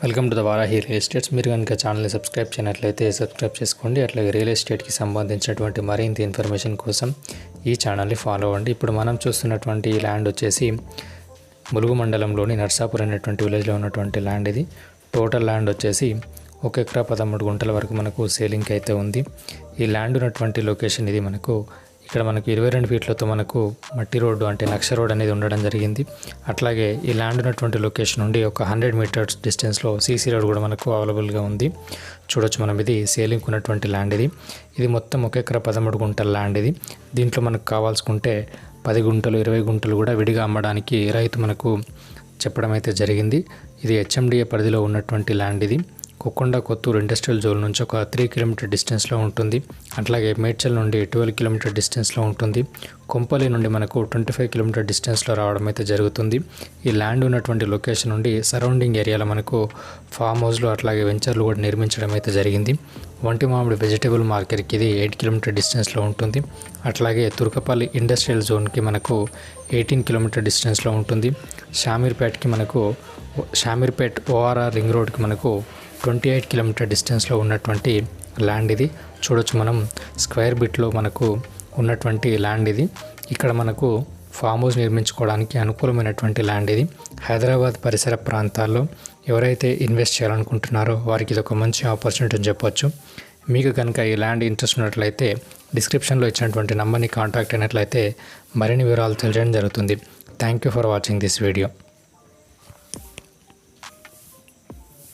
Welcome to the Varahi real estates. మీరు కనుక ఛానల్ని సబ్స్క్రైబ్ చేయనట్లయితే సబ్స్క్రైబ్ చేసుకోండి. అట్లాగే రియల్ ఎస్టేట్కి సంబంధించినటువంటి మరింత ఇన్ఫర్మేషన్ కోసం ఈ ఛానల్ని ఫాలో అవ్వండి. ఇప్పుడు మనం చూస్తున్నటువంటి ఈ ల్యాండ్ వచ్చేసి ములుగు మండలంలోని నర్సాపూర్ అనేటువంటి విలేజ్లో ఉన్నటువంటి ల్యాండ్ ఇది. టోటల్ ల్యాండ్ వచ్చేసి ఒక ఎకరా పదమూడు గుంటల వరకు మనకు సేలింగ్కి అయితే ఉంది. ఈ ల్యాండ్ ఉన్నటువంటి లొకేషన్ ఇది మనకు ఇక్కడ మనకు ఇరవై రెండు ఫీట్లతో మనకు మట్టి రోడ్డు అంటే నక్ష రోడ్ అనేది ఉండడం జరిగింది. అట్లాగే ఈ ల్యాండ్ ఉన్నటువంటి లొకేషన్ నుండి ఒక హండ్రెడ్ మీటర్స్ డిస్టెన్స్లో సీసీ రోడ్ కూడా మనకు అవైలబుల్గా ఉంది. చూడొచ్చు మనం ఇది సేలింగ్ ఉన్నటువంటి ల్యాండ్ ఇది. ఇది మొత్తం ఒక ఎకరా పదమూడు గుంటల ల్యాండ్ ఇది. దీంట్లో మనకు కావాల్సుకుంటే పది గుంటలు ఇరవై గుంటలు కూడా విడిగా అమ్మడానికి రైతు మనకు చెప్పడం అయితే జరిగింది. ఇది హెచ్ఎండిఏ పరిధిలో ఉన్నటువంటి ల్యాండ్ ఇది. కుక్కొండ కొత్తూరు ఇండస్ట్రియల్ జోన్ నుంచి ఒక త్రీ కిలోమీటర్ డిస్టెన్స్లో ఉంటుంది. అట్లాగే మేడ్చల్ నుండి ట్వెల్వ్ కిలోమీటర్ డిస్టెన్స్లో ఉంటుంది. కొంపల్లి నుండి మనకు ట్వంటీ ఫైవ్ కిలోమీటర్ డిస్టెన్స్లో రావడం అయితే జరుగుతుంది. ఈ ల్యాండ్ ఉన్నటువంటి లొకేషన్ నుండి సరౌండింగ్ ఏరియాలో మనకు ఫామ్ హౌస్లు అట్లాగే వెంచర్లు కూడా నిర్మించడం అయితే జరిగింది. వంటి మామిడి వెజిటేబుల్ మార్కెట్కి ఇది ఎయిట్ కిలోమీటర్ డిస్టెన్స్లో ఉంటుంది. అట్లాగే తుర్కపల్లి ఇండస్ట్రియల్ జోన్కి మనకు ఎయిటీన్ కిలోమీటర్ డిస్టెన్స్లో ఉంటుంది. షామీర్పేట్కి మనకు షామీర్పేట్ ఓఆర్ఆర్ రింగ్ రోడ్కి మనకు ట్వంటీ ఎయిట్ కిలోమీటర్ డిస్టెన్స్లో ఉన్నటువంటి ల్యాండ్ ఇది. చూడొచ్చు మనం స్క్వేర్ బిట్లో మనకు ఉన్నటువంటి ల్యాండ్ ఇది. ఇక్కడ మనకు ఫామ్ హౌస్ నిర్మించుకోవడానికి అనుకూలమైనటువంటి ల్యాండ్ ఇది. హైదరాబాద్ పరిసర ప్రాంతాల్లో ఎవరైతే ఇన్వెస్ట్ చేయాలనుకుంటున్నారో వారికి ఇది ఒక మంచి ఆపర్చునిటీ అని చెప్పొచ్చు. మీకు కనుక ఈ ల్యాండ్ ఇంట్రెస్ట్ ఉన్నట్లయితే డిస్క్రిప్షన్లో ఇచ్చినటువంటి నెంబర్ని కాంటాక్ట్ అయినట్లయితే మరిన్ని వివరాలు తెలియడం జరుగుతుంది. Thank you for watching this video.